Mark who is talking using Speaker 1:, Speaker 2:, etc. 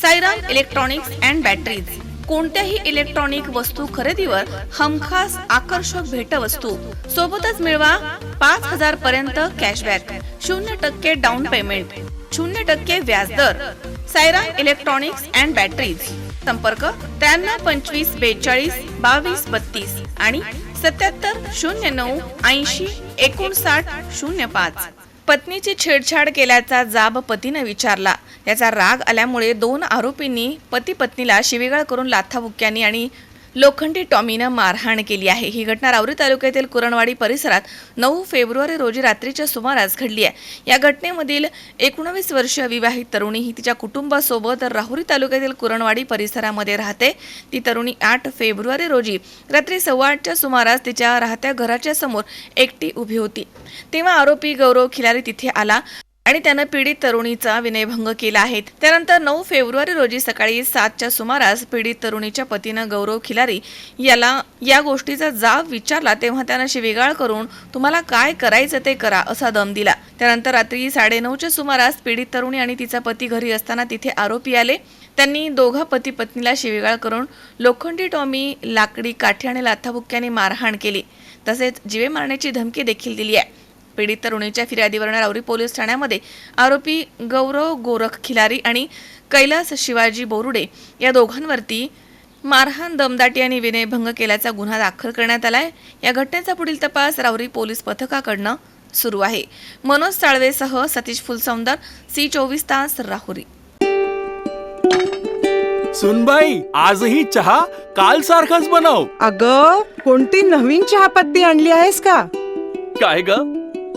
Speaker 1: Sairam electronics and batteries. कोणत्याही electronic वस्तू खरेदीवर हमखास आकर्षक भेटवस्तू. सोबतच मिळवा पाच हजार पर्यंत कॅशबॅक. शून्य टक्के डाऊन पेमेंट शून्य टक्के व्याजदर सायराम इलेक्ट्रॉनिक्स अँड बॅटरीज. संपर्क त्र्याण्णव पंचवीस बेचाळीस बावीस बत्तीस आणि सत्याहत्तर शून्य नऊ ऐंशी एकोणसाठ शून्य पाच. पत्नीची छेडछाड केल्याचा जाब पतीनं विचारला. याचा राग आल्यामुळे दोन आरोपींनी पती पत्नीला शिवीगाळ करून लाथाबुक्क्यांनी आणि लोखंडी टॉमीनं मारहाण केली आहे. ही घटना रावरी तालुक्यातील कुरणवाडी परिसरात नऊ फेब्रुवारी रोजी रात्रीच्या सुमारास घडली आहे. या घटनेमधील एकोणवीस वर्षीय विवाहित तरुणी ही तिच्या कुटुंबासोबत राहुरी तालुक्यातील कुरणवाडी परिसरामध्ये राहते. ती तरुणी आठ फेब्रुवारी रोजी रात्री सव्वा आठच्या सुमारास तिच्या राहत्या घराच्या समोर एकटी उभी होती. तेव्हा आरोपी गौरव खिलारी तिथे आला. आणि त्यानं पीडित तरुणीचा विनयभंग केला आहे. त्यानंतर नऊ फेब्रुवारी रोजी सकाळी सातच्या सुमारास पीडित तरुणीच्या पतीनं गौरव खिलारी याला या गोष्टीचा जाब विचारला तेव्हा त्यानं शिवीगाळ करून तुम्हाला काय करायचं ते करा असा दम दिला. त्यानंतर रात्री साडेनऊच्या सुमारास पीडित तरुणी आणि तिचा पती घरी असताना तिथे आरोपी आले. त्यांनी दोघा पती पत्नीला शिवीगाळ करून लोखंडी टॉमी लाकडी काठी आणि लाथाबुक्क्याने मारहाण केली. तसेच जिवे मारण्याची धमकी देखील दिली आहे. पीडित तरुणीच्या फिर्यादीवरून राऊरी पोलीस ठाण्यामध्ये आरोपी गौरव गोरख खिलारी आणि कैलास शिवाजी बोरुडे या दोघांवरती मारहाण दमदाटी आणि विनयभंग केल्याचा गुन्हा दाखल करण्यात आलाय. या घटनेचा पुढील तपास राऊरी पोलीस पथकाकडनं सुरू आहे. मनोज साळवेसह सतीश फुलसौंदर सी चोवीस तास राहुरी.
Speaker 2: सुनबाई आजही चहा काल सारखाच बनव.
Speaker 3: अग कोणती नवीन चहापत्ती आणली आहेस का?
Speaker 2: काय ग?